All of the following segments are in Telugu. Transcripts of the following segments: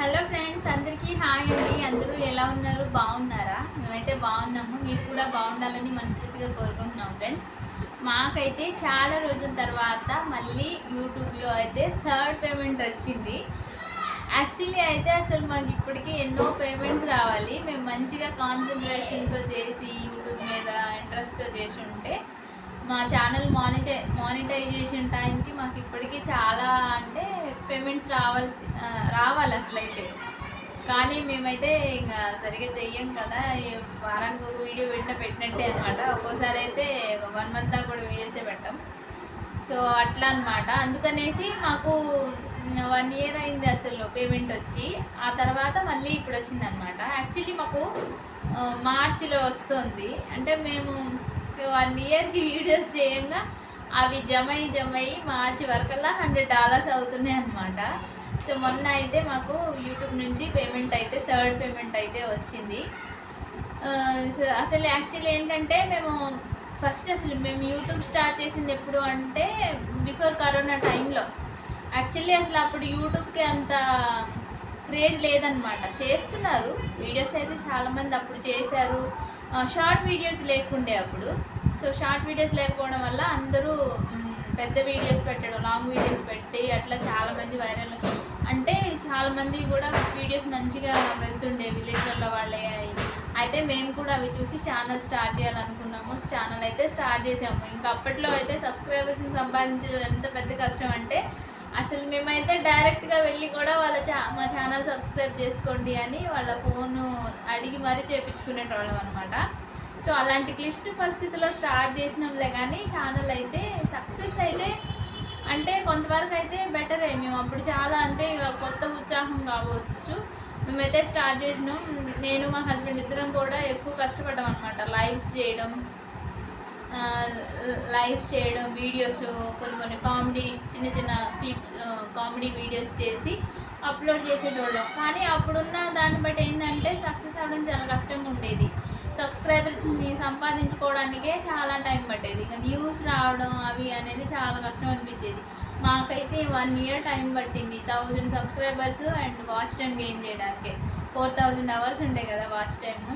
హలో ఫ్రెండ్స్ అందరికీ హాయ్ అండి. అందరూ ఎలా ఉన్నారు? బాగున్నారా? మేమైతే బాగున్నాము. మీరు కూడా బాగుండాలని మనస్ఫూర్తిగా కోరుకుంటున్నాం ఫ్రెండ్స్. మాకైతే చాలా రోజుల తర్వాత మళ్ళీ యూట్యూబ్లో అయితే థర్డ్ పేమెంట్ వచ్చింది. యాక్చువల్లీ అయితే అసలు మాకు ఇప్పటికీ ఎన్నో పేమెంట్స్ రావాలి. మేము మంచిగా కాన్సన్ట్రేషన్తో చేసి యూట్యూబ్ మీద ఇంట్రెస్ట్తో చేసి ఉంటే మా ఛానల్ మానిటై మానిటైజేషన్ టైంకి మాకు ఇప్పటికీ చాలా పేమెంట్స్ రావాల్సి రావాలి అసలు అయితే కానీ మేమైతే ఇంకా సరిగా చెయ్యం కదా. వారానికి ఒక వీడియో పెట్టిన పెట్టినట్టే అనమాట ఒక్కోసారి అయితే వన్ మంత్ దాకా కూడా వీడియోసే పెట్టాం. సో అట్లా అనమాట అందుకనేసి మాకు వన్ ఇయర్ అయింది అసలు పేమెంట్ వచ్చి. ఆ తర్వాత మళ్ళీ ఇప్పుడు వచ్చింది అనమాట యాక్చువల్లీ మాకు మార్చిలో వస్తుంది. అంటే మేము వన్ ఇయర్కి వీడియోస్ చేయంగా అవి జమై జమై మార్చి వరకల్లా హండ్రెడ్ డాలర్స్ అవుతున్నాయి అనమాట సో మొన్న అయితే మాకు యూట్యూబ్ నుంచి పేమెంట్ అయితే థర్డ్ పేమెంట్ అయితే వచ్చింది. సో అసలు యాక్చువల్లీ ఏంటంటే మేము ఫస్ట్ అసలు మేము యూట్యూబ్ స్టార్ట్ చేసింది ఎప్పుడు అంటే బిఫోర్ కరోనా టైంలో యాక్చువల్లీ అసలు అప్పుడు యూట్యూబ్కి అంత క్రేజ్ లేదనమాట చేస్తున్నారు. వీడియోస్ అయితే చాలామంది అప్పుడు చేశారు. షార్ట్ వీడియోస్ లేకుండే అప్పుడు. సో షార్ట్ వీడియోస్ లేకపోవడం వల్ల అందరూ పెద్ద వీడియోస్ పెట్టడం లాంగ్ వీడియోస్ పెట్టి అట్లా చాలామంది వైరల్ అంటే చాలామంది కూడా వీడియోస్ మంచిగా వెళ్తుండే విలేజ్లలో వాళ్ళే అయితే మేము కూడా అవి చూసి ఛానల్ స్టార్ట్ చేయాలనుకున్నాము. ఛానల్ అయితే స్టార్ట్ చేసాము. ఇంకా అప్పట్లో అయితే సబ్స్క్రైబర్స్ని సంపాదించడం ఎంత పెద్ద కష్టం అంటే అసలు మేమైతే డైరెక్ట్గా వెళ్ళి కూడా వాళ్ళ చా మా ఛానల్ సబ్స్క్రైబ్ చేసుకోండి అని వాళ్ళ ఫోను అడిగి మరీ చేపించుకునేటోళ్ళం అనమాట సో అలాంటి క్లిష్ట పరిస్థితిలో స్టార్ట్ చేసినాంలే కానీ ఛానల్ అయితే సక్సెస్ అయితే అంటే కొంతవరకు అయితే బెటరే. మేము అప్పుడు చాలా అంటే ఇక కొత్త ఉత్సాహం కావచ్చు. మేమైతే స్టార్ట్ చేసినాం. నేను మా హస్బెండ్ ఇద్దరం కూడా ఎక్కువ కష్టపడ్డాం అనమాట లైవ్స్ చేయడం లైవ్స్ చేయడం వీడియోస్ కొన్ని కొన్ని కామెడీ చిన్న చిన్న క్లిప్స్ కామెడీ వీడియోస్ చేసి అప్లోడ్ చేసేటోళ్ళం. కానీ అప్పుడున్న దాన్ని బట్టి ఏంటంటే సక్సెస్ అవ్వడం చాలా కష్టంగా ఉండేది. సబ్స్క్రైబర్స్ని సంపాదించుకోవడానికే చాలా టైం పట్టేది. ఇంకా వ్యూస్ రావడం అవి అనేది చాలా కష్టం అనిపించేది. మాకైతే వన్ ఇయర్ టైం పట్టింది. Thousand subscribers and watch time gain చేయడానికి. ఫోర్ థౌజండ్ అవర్స్ ఉంటాయి కదా వాచ్ టైమ్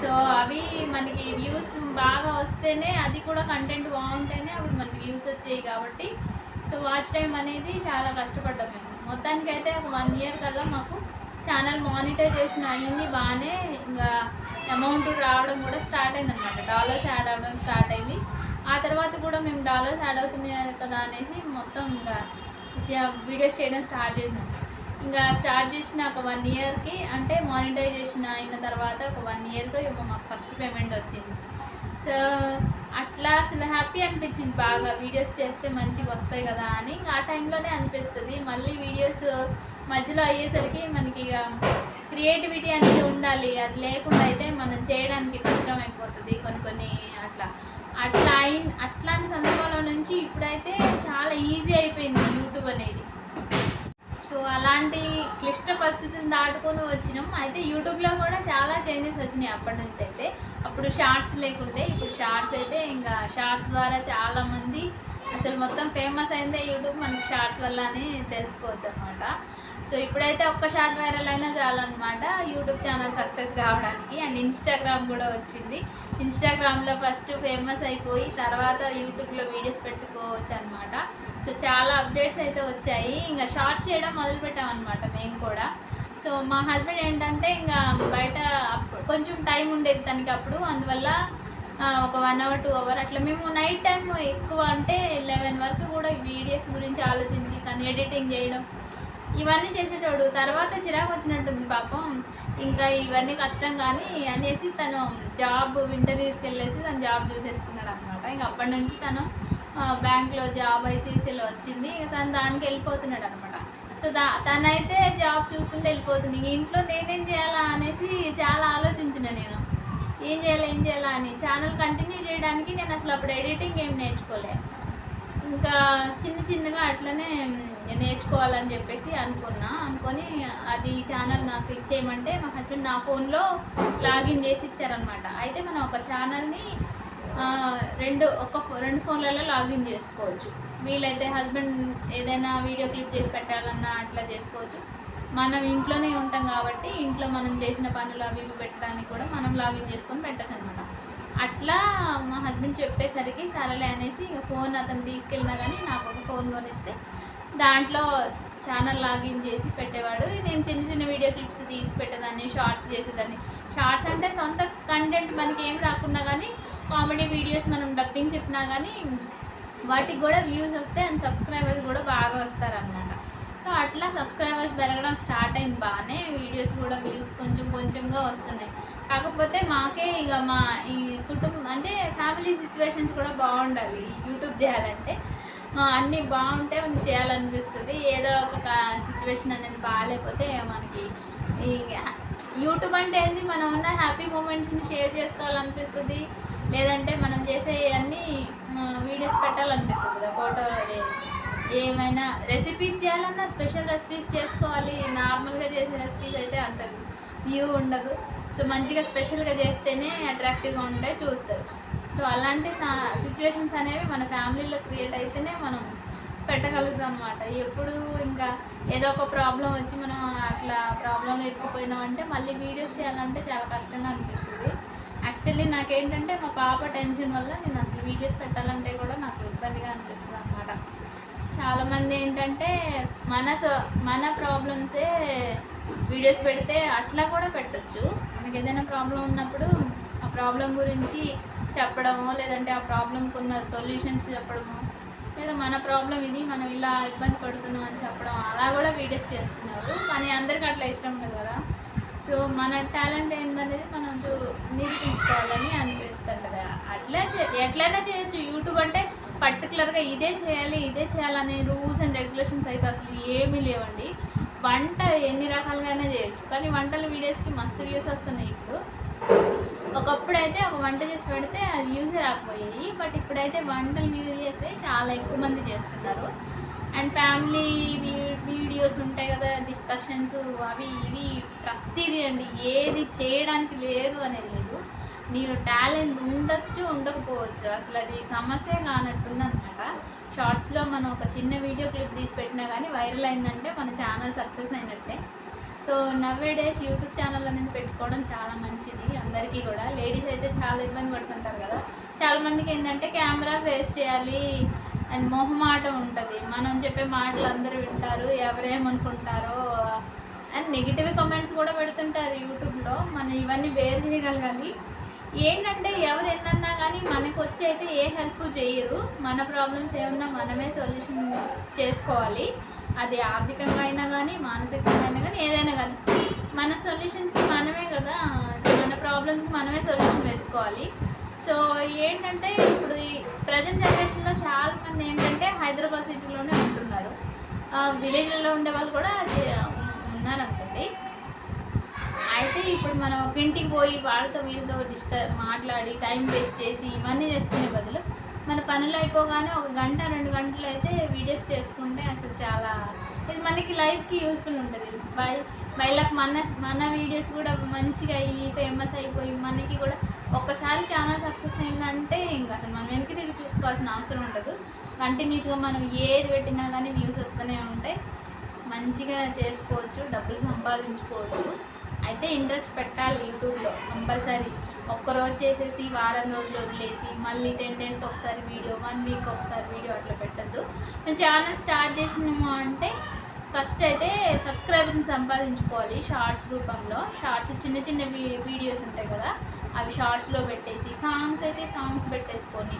సో అవి మనకి వ్యూస్ బాగా వస్తేనే అది కూడా కంటెంట్ బాగుంటేనే అప్పుడు మనకి వ్యూస్ వచ్చాయి కాబట్టి సో వాచ్ టైం అనేది చాలా కష్టపడ్డాం మేము. మొత్తానికైతే ఒక వన్ ఇయర్ కల్లా మాకు ఛానల్ మానిటైజేషన్ అయ్యింది బాగానే ఇంకా అమౌంట్ రావడం కూడా స్టార్ట్ అయింది అనమాట డాలర్స్ యాడ్ అవ్వడం స్టార్ట్ అయింది. ఆ తర్వాత కూడా మేము డాలర్స్ యాడ్ అవుతున్నాయి కదా అనేసి మొత్తం ఇంకా వీడియోస్ చేయడం స్టార్ట్ చేసినాం. ఇంకా స్టార్ట్ చేసిన ఒక వన్ ఇయర్కి అంటే మానిటైజేషన్ అయిన తర్వాత ఒక వన్ ఇయర్తో మాకు ఫస్ట్ పేమెంట్ వచ్చింది. సో అట్లా అసలు హ్యాపీ అనిపించింది బాగా. వీడియోస్ చేస్తే మంచిగా వస్తాయి కదా అని ఇంకా ఆ టైంలోనే అనిపిస్తుంది. మళ్ళీ వీడియోస్ మధ్యలో అయ్యేసరికి మనకి ఇక క్రియేటివిటీ అనేది ఉండాలి. అది లేకుండా అయితే మనం చేయడానికి కష్టం అయిపోతుంది. కొన్ని కొన్ని అట్లా. అట్లా అయిన అట్లాంటి సందర్భంలో నుంచి ఇప్పుడైతే చాలా ఈజీ అయిపోయింది యూట్యూబ్ అనేది. సో అలాంటి క్లిష్ట పరిస్థితిని దాటుకొని వచ్చినాం. అయితే యూట్యూబ్లో కూడా చాలా చేంజెస్ వచ్చినాయి అప్పటి నుంచి అయితే. అప్పుడు షార్ట్స్ లేకుంటే ఇప్పుడు షార్ట్స్ అయితే ఇంకా షార్ట్స్ ద్వారా చాలామంది అసలు మొత్తం ఫేమస్ అయిందే యూట్యూబ్ మనకి షార్ట్స్ వల్ల అని తెలుసుకోవచ్చు అనమాట సో ఇప్పుడైతే ఒక్క షార్ట్ వైరల్ అయినా చాలన్నమాట. యూట్యూబ్ ఛానల్ సక్సెస్ కావడానికి అండ్ ఇన్స్టాగ్రామ్ కూడా వచ్చింది. ఇన్స్టాగ్రామ్లో ఫస్ట్ ఫేమస్ అయిపోయి తర్వాత యూట్యూబ్లో వీడియోస్ పెట్టుకోవచ్చు అనమాట సో చాలా అప్డేట్స్ అయితే వచ్చాయి. ఇంకా షార్ట్స్ చేయడం మొదలు పెట్టామన్నమాట మేము కూడా. సో మా హస్బెండ్ ఏంటంటే ఇంకా బయట కొంచెం టైం ఉండేది తనకి అప్పుడు. అందువల్ల ఒక వన్ అవర్ టూ అవర్ అట్లా మేము నైట్ టైం ఎక్కువ అంటే లెవెన్ వరకు కూడా వీడియోస్ గురించి ఆలోచించి తను ఎడిటింగ్ చేయడం ఇవన్నీ చేసేటోడు. తర్వాత చిరాకు వచ్చినట్టుంది పాపం. ఇంకా ఇవన్నీ కష్టం కానీ అనేసి తను జాబ్ ఇంటర్వ్యూస్కి వెళ్ళేసి తను జాబ్ చూసేసుకున్నాడు అనమాట ఇంకా అప్పటి నుంచి తను బ్యాంక్లో జాబ్ ఐసీసీలో వచ్చింది. ఇక తను దానికి వెళ్ళిపోతున్నాడు అనమాట. సో దా తనైతే జాబ్ చూసుకుంటే వెళ్ళిపోతుంది. ఇంట్లో నేనేం చేయాలా అనేసి చాలా ఆలోచించిన నేను. ఏం చేయాలి ఏం చేయాలా అని. ఛానల్ కంటిన్యూ చేయడానికి నేను అసలు అప్పుడు ఎడిటింగ్ ఏం నేర్చుకోలే. ఇంకా చిన్న చిన్నగా అట్లనే నేర్చుకోవాలని చెప్పేసి అనుకున్నా. అనుకొని అది ఛానల్ నాకు ఇచ్చేయమంటే మా హస్బెండ్ నా ఫోన్లో లాగిన్ చేసి ఇచ్చారనమాట. అయితే మనం ఒక ఛానల్ని రెండు ఒక ఫో- రెండు ఫోన్లలో లాగిన్ చేసుకోవచ్చు. వీలైతే హస్బెండ్ ఏదైనా వీడియో క్లిప్ చేసి పెట్టాలన్నా అట్లా చేసుకోవచ్చు. మనం ఇంట్లోనే ఉంటాం కాబట్టి ఇంట్లో మనం చేసిన పనులు అవి ఇవి పెట్టడానికి కూడా మనం లాగిన్ చేసుకొని పెట్టచ్చు అనమాట అట్లా మా హస్బెండ్ చెప్పేసరికి సరేలే అనేసి ఫోన్ అతను తీసుకెళ్ళినా కానీ నాకు ఒక ఫోన్ కొనిస్తే దాంట్లో ఛానల్ లాగిన్ చేసి పెట్టేవాడు. నేను చిన్న చిన్న వీడియో క్లిప్స్ తీసి పెట్టేదాన్ని షార్ట్స్ చేసేదాన్ని. షార్ట్స్ అంటే సొంత కంటెంట్ మనకి ఏం రాకున్నా కానీ కామెడీ వీడియోస్ మనం డబ్బింగ్ చెప్పినా కానీ వాటికి కూడా వ్యూస్ వస్తాయి అండ్ సబ్స్క్రైబర్స్ కూడా బాగా వస్తారనమాట సో అట్లా సబ్స్క్రైబర్స్ పెరగడం స్టార్ట్ అయింది బాగానే వీడియోస్ కూడా వ్యూస్ కొంచెం కొంచెంగా వస్తున్నాయి. కాకపోతే మాకే ఇక మా ఈ కుటుంబం అంటే ఫ్యామిలీ సిచ్యువేషన్స్ కూడా బాగుండాలి. యూట్యూబ్ చేయాలంటే అన్నీ బాగుంటే మనకి చేయాలనిపిస్తుంది. ఏదో ఒక సిచ్యువేషన్ అనేది బాగాలేకపోతే మనకి ఈ యూట్యూబ్ అంటే ఏంది? మనం ఉన్న హ్యాపీ మూమెంట్స్ని షేర్ చేసుకోవాలనిపిస్తుంది. లేదంటే మనం చేసే అన్ని వీడియోస్ పెట్టాలనిపిస్తుంది కదా అది ఏమైనా రెసిపీస్ చేయాలన్నా స్పెషల్ రెసిపీస్ చేసుకోవాలి. నార్మల్గా చేసే రెసిపీస్ అయితే అంత వ్యూ ఉండదు. సో మంచిగా స్పెషల్గా చేస్తేనే అట్రాక్టివ్గా ఉంటాయి చూస్తారు. సో అలాంటి సిచ్యువేషన్స్ అనేవి మన ఫ్యామిలీలో క్రియేట్ అయితేనే మనం పెట్టగలుగుతాం అనమాట ఎప్పుడు ఇంకా ఏదో ఒక ప్రాబ్లం వచ్చి మనం అట్లా ప్రాబ్లంలో ఎత్తుకుపోయినామంటే మళ్ళీ వీడియోస్ చేయాలంటే చాలా కష్టంగా అనిపిస్తుంది. యాక్చువల్లీ నాకేంటంటే మా పాప టెన్షన్ వల్ల నేను అసలు వీడియోస్ పెట్టాలంటే కూడా నాకు ఇబ్బందిగా అనిపిస్తుంది అనమాట చాలామంది ఏంటంటే మన మన ప్రాబ్లమ్సే వీడియోస్ పెడితే అట్లా కూడా పెట్టొచ్చు. మనకి ఏదైనా ప్రాబ్లం ఉన్నప్పుడు ఆ ప్రాబ్లం గురించి చెప్పడము లేదంటే ఆ ప్రాబ్లంకి ఉన్న సొల్యూషన్స్ చెప్పడము లేదా మన ప్రాబ్లం ఇది మనం ఇలా ఇబ్బంది పడుతున్నాం అని చెప్పడం అలా కూడా వీడియోస్ చేస్తున్నారు. కానీ అందరికీ అట్లా ఇష్టం ఉండదు కదా. సో మన టాలెంట్ ఏంటనేది మనం చూ నిరూపించుకోవాలని అనిపిస్తుంటుంది అట్లా చే- ఎట్లయినా చేయొచ్చు. యూట్యూబ్ అంటే పర్టికులర్గా ఇదే చేయాలి ఇదే చేయాలనే రూల్స్ అండ్ రెగ్యులేషన్స్ అయితే అసలు ఏమీ లేవండి. వంట ఎన్ని రకాలుగానే చేయొచ్చు. కానీ వంటల వీడియోస్కి మస్తు వ్యూస్ వస్తున్నాయి ఇప్పుడు. ఒకప్పుడు అయితే ఒక వంట చేసి పెడితే అది యూజే రాకపోయాయి బట్ ఇప్పుడైతే వంటలు యూజ్ చేస్తే చాలా ఎక్కువ మంది చేస్తున్నారు. అండ్ ఫ్యామిలీ వీడియోస్ ఉంటాయి కదా డిస్కషన్స్ అవి ఇవి ప్రతిదీ అండి ఏది చేయడానికి లేదు అనేది లేదు. నీలో టాలెంట్ ఉండొచ్చు ఉండకపోవచ్చు. అసలు అది సమస్య కానట్టుంది అనమాట షార్ట్స్లో మనం ఒక చిన్న వీడియో క్లిప్ తీసి పెట్టినా కానీ వైరల్ అయిందంటే మన ఛానల్ సక్సెస్ అయినట్టే. సో నవ్వే డేస్ యూట్యూబ్ ఛానల్ అనేది పెట్టుకోవడం చాలా మంచిది అందరికీ కూడా. లేడీస్ అయితే చాలా ఇబ్బంది పడుతుంటారు కదా. చాలామందికి ఏంటంటే కెమెరా ఫేస్ చేయాలి అండ్ మొహమాట ఉంటుంది. మనం చెప్పే మాటలు అందరూ వింటారు ఎవరేమనుకుంటారో అండ్ నెగిటివ్ కామెంట్స్ కూడా పెడుతుంటారు యూట్యూబ్లో. మనం ఇవన్నీ వేరు చేయగలగాలి ఏంటంటే ఎవరు ఎన్నన్నా కానీ మనకు వచ్చి అయితే ఏ హెల్ప్ చేయరు. మన ప్రాబ్లమ్స్ ఏమన్నా మనమే సొల్యూషన్ చేసుకోవాలి. అది ఆర్థికంగా అయినా కానీ మానసికంగా అయినా కానీ ఏదైనా కానీ మన సొల్యూషన్స్కి మనమే కదా మన ప్రాబ్లమ్స్కి మనమే సొల్యూషన్ వెతుక్కోవాలి. సో ఏంటంటే ఇప్పుడు ఈ ప్రజెంట్ జనరేషన్లో చాలామంది ఏంటంటే హైదరాబాద్ సిటీలోనే ఉంటున్నారు. విలేజ్లలో ఉండే వాళ్ళు కూడా ఉన్నారనుకోండి. అయితే ఇప్పుడు మనం ఒక ఇంటికి పోయి వాళ్ళతో వీళ్ళతో డిస్క మాట్లాడి టైం వేస్ట్ చేసి ఇవన్నీ చేసుకునే బదులు మన పనులు అయిపోగానే ఒక గంట రెండు గంటలు అయితే వీడియోస్ చేసుకుంటే అసలు చాలా ఇది మనకి లైఫ్కి యూస్ఫుల్ ఉంటుంది. బై బయలకు మన మన వీడియోస్ కూడా మంచిగా అయ్యి ఫేమస్ అయిపోయి మనకి కూడా ఒక్కసారి ఛానల్ సక్సెస్ అయిందంటే ఇంకా అసలు మనం వెనక్కి తిరిగి చూసుకోవాల్సిన అవసరం ఉండదు. కంటిన్యూస్గా మనం ఏది పెట్టినా కానీ వ్యూస్ వస్తూనే ఉంటాయి. మంచిగా చేసుకోవచ్చు డబ్బులు సంపాదించుకోవచ్చు. అయితే ఇంట్రెస్ట్ పెట్టాలి యూట్యూబ్లో కంపల్సరీ. ఒక్కరోజు చేసేసి వారం రోజులు వదిలేసి మళ్ళీ టెన్ డేస్కి ఒకసారి వీడియో వన్ వీక్ ఒకసారి వీడియో అట్లా పెట్టద్దు. నేను ఛానల్ స్టార్ట్ చేసినాము అంటే ఫస్ట్ అయితే సబ్స్క్రైబర్స్ని సంపాదించుకోవాలి షార్ట్స్ రూపంలో. షార్ట్స్ చిన్న చిన్న వీడియోస్ ఉంటాయి కదా అవి షార్ట్స్లో పెట్టేసి సాంగ్స్ అయితే సాంగ్స్ పెట్టేసుకొని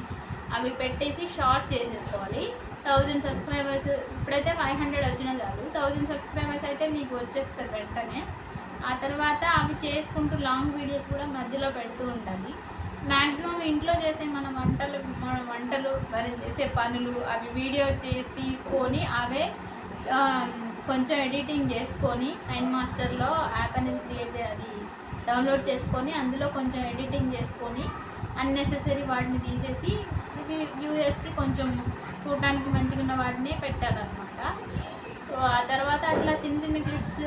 అవి పెట్టేసి షార్ట్స్ చేసేసుకోవాలి. థౌజండ్ సబ్స్క్రైబర్స్ ఇప్పుడైతే ఫైవ్ హండ్రెడ్ వచ్చినా చాలు. థౌజండ్ సబ్స్క్రైబర్స్ అయితే మీకు వచ్చేస్తారు వెంటనే. ఆ తర్వాత అవి చేసుకుంటూ లాంగ్ వీడియోస్ కూడా మధ్యలో పెడుతూ ఉండాలి మ్యాక్సిమం ఇంట్లో చేసే మన వంటలు మన వంటలు మనం చేసే పనులు అవి వీడియో చే తీసుకొని అవే కొంచెం ఎడిటింగ్ చేసుకొని టైన్ మాస్టర్లో యాప్ అనేది క్రియేట్ అది డౌన్లోడ్ చేసుకొని అందులో కొంచెం ఎడిటింగ్ చేసుకొని అన్నెసెసరీ వాటిని తీసేసి యూఎస్కి కొంచెం చూడడానికి మంచిగా ఉన్న వాటిని పెట్టాలన్నమాట ఆ తర్వాత అట్లా చిన్న చిన్న క్లిప్స్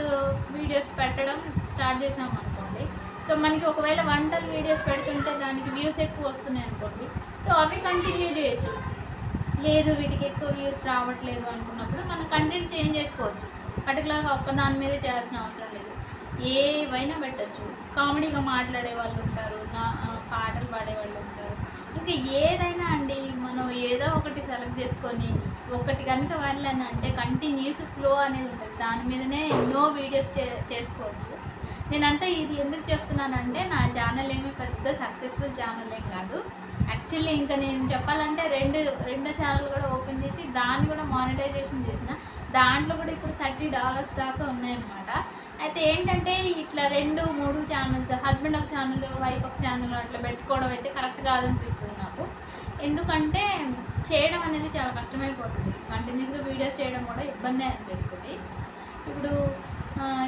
వీడియోస్ పెట్టడం స్టార్ట్ చేసాం అనుకోండి. సో మనకి ఒకవేళ వంటలు వీడియోస్ పెడుతుంటే దానికి వ్యూస్ ఎక్కువ వస్తున్నాయి అనుకోండి. సో అవి కంటిన్యూ చేయొచ్చు. లేదు వీటికి ఎక్కువ వ్యూస్ రావట్లేదు అనుకున్నప్పుడు మనం కంటెంట్ చేంజ్ చేసుకోవచ్చు. పర్టికులర్గా ఒక్క దాని మీదే చేయాల్సిన అవసరం లేదు. ఏవైనా పెట్టచ్చు. కామెడీగా మాట్లాడే వాళ్ళు ఉంటారు నా పాటలు పాడే వాళ్ళు ఉంటారు. ఇంకా ఏదైనా అండి మనం ఏదో ఒకటి సెలెక్ట్ చేసుకొని ఒకటి కనుక వెళ్ళని అంటే కంటిన్యూస్ ఫ్లో అనేది ఉంటుంది. దాని మీదనే ఎన్నో వీడియోస్ చే చేసుకోవచ్చు. నేనంతా ఇది ఎందుకు చెప్తున్నానంటే నా ఛానల్ ఏమి పెద్ద సక్సెస్ఫుల్ ఛానల్ ఏం కాదు. యాక్చువల్లీ ఇంకా నేను చెప్పాలంటే రెండు రెండో ఛానల్ కూడా ఓపెన్ చేసి దాన్ని కూడా మానిటైజేషన్ చేసిన. దాంట్లో కూడా ఇప్పుడు థర్టీ డాలర్స్ దాకా ఉన్నాయన్నమాట. అయితే ఏంటంటే ఇట్లా రెండు మూడు ఛానల్స్ హస్బెండ్ ఒక ఛానల్ వైఫ్ ఒక ఛానల్ అట్లా పెట్టుకోవడం అయితే కరెక్ట్ కాదనిపిస్తుంది నాకు. ఎందుకంటే చేయడం అనేది చాలా కష్టమైపోతుంది. కంటిన్యూస్గా వీడియోస్ చేయడం కూడా ఇబ్బంది అనిపిస్తుంది. ఇప్పుడు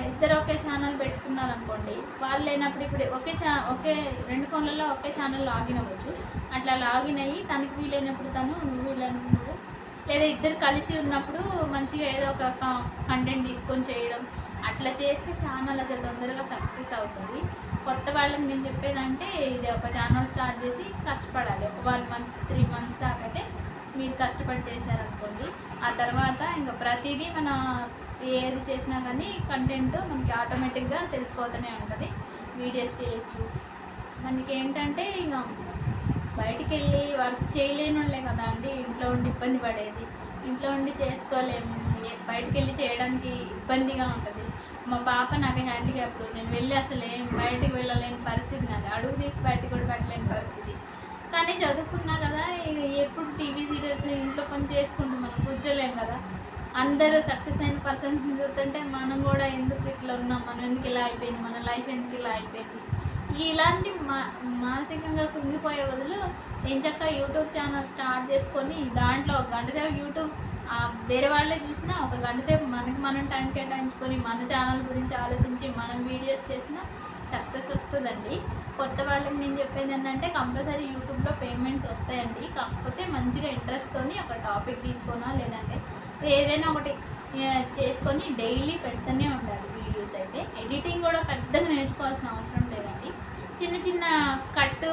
ఇద్దరు ఒకే ఛానల్ పెట్టుకున్నారనుకోండి వాళ్ళు లేనప్పుడు ఇప్పుడు ఒకే ఛా ఒకే రెండు ఫోన్లలో ఒకే ఛానల్ లాగిన్ అవ్వచ్చు. అట్లా లాగిన్ అయ్యి తనకి వీలైనప్పుడు తను నువ్వు వీలైనప్పుడు నువ్వు లేదా ఇద్దరు కలిసి ఉన్నప్పుడు మంచిగా ఏదో ఒక కంటెంట్ తీసుకొని చేయడం అట్లా చేస్తే ఛానల్ అసలు తొందరగా సక్సెస్ అవుతుంది. కొత్త వాళ్ళకి నేను చెప్పేదంటే ఇది ఒక ఛానల్ స్టార్ట్ చేసి కష్టపడాలి. ఒక వన్ మంత్ త్రీ మంత్స్ దాకా అయితే మీరు కష్టపడి చేశారనుకోండి. ఆ తర్వాత ఇంకా ప్రతిదీ మన ఏది చేసినా కానీ కంటెంట్ మనకి ఆటోమేటిక్గా తెలిసిపోతూనే ఉంటుంది. వీడియోస్ చేయొచ్చు. మనకి ఏంటంటే ఇక బయటికి వెళ్ళి వర్క్ చేయలేని వాళ్ళే కదా అండి. ఇంట్లో ఉండి ఇబ్బంది పడేది. ఇంట్లో ఉండి చేసుకోలేము. బయటికి వెళ్ళి చేయడానికి ఇబ్బందిగా ఉంటుంది. మా పాప నాకు హ్యాండిక్యాప్ నేను వెళ్ళి అసలు ఏం బయటికి వెళ్ళలేని పరిస్థితి నాది. అడుగు తీసి బయటికి కూడా పెట్టలేని పరిస్థితి. కానీ చదువుకున్నా కదా ఎప్పుడు టీవీ సీరియల్స్ ఇంట్లో పని చేసుకుంటూ మనం కూర్చోలేం కదా. అందరూ సక్సెస్ అయిన పర్సన్స్ చూస్తుంటే మనం కూడా ఎందుకు ఇట్లా ఉన్నాం? మనం ఎందుకు ఇలా అయిపోయింది? మన లైఫ్ ఎందుకు ఇలా అయిపోయింది? ఇలాంటి మా మానసికంగా కుంగిపోయే బదులు నేను చక్క యూట్యూబ్ ఛానల్ స్టార్ట్ చేసుకొని దాంట్లో ఒక గంట సేపు యూట్యూబ్ వేరే వాళ్ళే చూసినా ఒక గంట సేపు మనకి మనం టైం కేటాయించుకొని మన ఛానల్ గురించి ఆలోచించి మనం వీడియోస్ చేసినా సక్సెస్ వస్తుందండి. కొత్త వాళ్ళకి నేను చెప్పేది ఏంటంటే కంపల్సరీ యూట్యూబ్లో పేమెంట్స్ వస్తాయండి. కాకపోతే మంచిగా ఇంట్రెస్ట్తోని ఒక టాపిక్ తీసుకోనా లేదంటే ఏదైనా ఒకటి చేసుకొని డైలీ పెడుతూనే ఉండాలి వీడియోస్ అయితే. ఎడిటింగ్ కూడా పెద్దగా నేర్చుకోవాల్సిన అవసరం లేదండి. చిన్న చిన్న కట్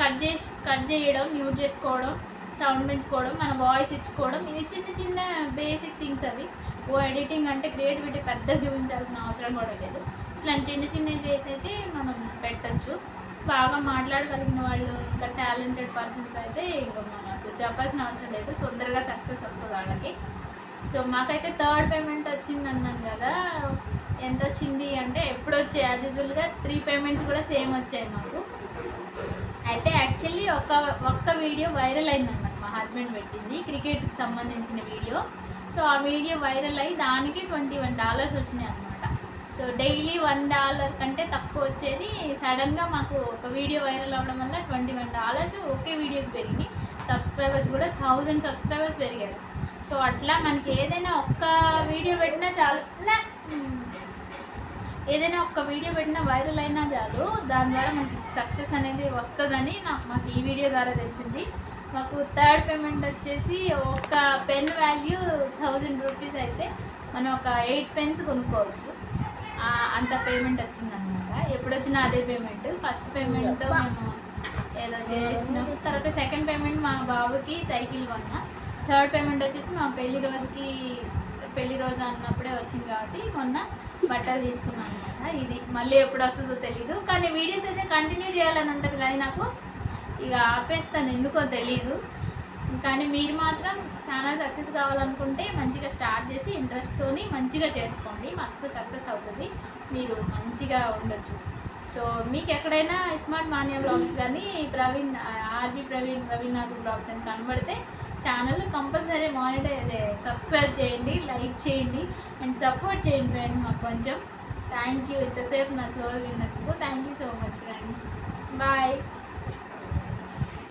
కట్ చేసి కట్ చేయడం మ్యూట్ చేసుకోవడం సౌండ్ పెంచుకోవడం మన వాయిస్ ఇచ్చుకోవడం ఇవి చిన్న చిన్న బేసిక్ థింగ్స్ అవి. ఓ ఎడిటింగ్ అంటే క్రియేటివిటీ పెద్దగా చూపించాల్సిన అవసరం కూడా లేదు. ఇట్లా చిన్న చిన్న చేసి అయితే మనం పెట్టచ్చు. బాగా మాట్లాడగలిగిన వాళ్ళు ఇంకా టాలెంటెడ్ పర్సన్స్ అయితే ఇంకా మనం అసలు చెప్పాల్సిన అవసరం లేదు. తొందరగా సక్సెస్ వస్తుంది వాళ్ళకి. సో మాకైతే థర్డ్ పేమెంట్ వచ్చింది అన్నాను కదా. ఎంత వచ్చింది అంటే ఎప్పుడు వచ్చాయి? యాజ్ యూజువల్గా త్రీ పేమెంట్స్ కూడా సేమ్ వచ్చాయి మాకు. అయితే యాక్చువల్లీ ఒక ఒక్క వీడియో వైరల్ అయిందన్నమాట. హస్బెండ్ పెట్టింది. క్రికెట్కి సంబంధించిన వీడియో సో ఆ వీడియో వైరల్ అయ్యి దానికి ట్వంటీ వన్ డాలర్స్ వచ్చినాయి అనమాట సో డైలీ వన్ డాలర్ కంటే తక్కువ వచ్చేది. సడన్గా మాకు ఒక వీడియో వైరల్ అవ్వడం వల్ల ట్వంటీ వన్ డాలర్స్ ఒకే వీడియోకి పెరిగింది. సబ్స్క్రైబర్స్ కూడా థౌజండ్ సబ్స్క్రైబర్స్ పెరిగారు. సో అట్లా మనకి ఏదైనా ఒక్క వీడియో పెట్టినా చాలు. ఏదైనా ఒక్క వీడియో పెట్టినా వైరల్ అయినా చాలు. దాని ద్వారా మనకి సక్సెస్ అనేది వస్తుందని నాకు మాకు ఈ వీడియో ద్వారా తెలిసింది. మాకు థర్డ్ పేమెంట్ వచ్చేసి ఒక పెన్ వాల్యూ థౌజండ్ రూపీస్ అయితే మనం ఒక ఎయిట్ పెన్స్ కొనుక్కోవచ్చు. అంత పేమెంట్ వచ్చిందనమాట. ఎప్పుడు వచ్చినా అదే పేమెంట్. ఫస్ట్ పేమెంట్తో మేము ఏదో చేసినాం. తర్వాత సెకండ్ పేమెంట్ మా బాబుకి సైకిల్ కొన్నా. థర్డ్ పేమెంట్ వచ్చేసి మా పెళ్ళి రోజుకి పెళ్ళి రోజు అన్నప్పుడే వచ్చింది కాబట్టి మొన్న బట్టలు తీసుకున్నాను అనమాట. ఇది మళ్ళీ ఎప్పుడు వస్తుందో తెలీదు. కానీ వీడియోస్ అయితే కంటిన్యూ చేయాలని ఉంటుంది. కానీ నాకు ఇక ఆపేస్తాను ఎందుకో తెలీదు. కానీ మీరు మాత్రం ఛానల్ సక్సెస్ కావాలనుకుంటే మంచిగా స్టార్ట్ చేసి ఇంట్రెస్ట్తోని మంచిగా చేసుకోండి. మస్తు సక్సెస్ అవుతుంది. మీరు మంచిగా ఉండొచ్చు. సో మీకు ఎక్కడైనా స్మార్ట్ మాన్యా బ్లాగ్స్ కానీ ప్రవీణ్ ఆర్బీ ప్రవీణ్ ప్రవీణ్ నాకు బ్లాగ్స్ అని కనబడితే ఛానల్ కంపల్సరీ మానిటర్ అదే సబ్స్క్రైబ్ చేయండి లైక్ చేయండి అండ్ సపోర్ట్ చేయండి ఫ్రెండ్ మాకు కొంచెం. Thank you. ఇంతసేపు నా సోర్ విన్నందుకు. Thank you so much friends. Bye.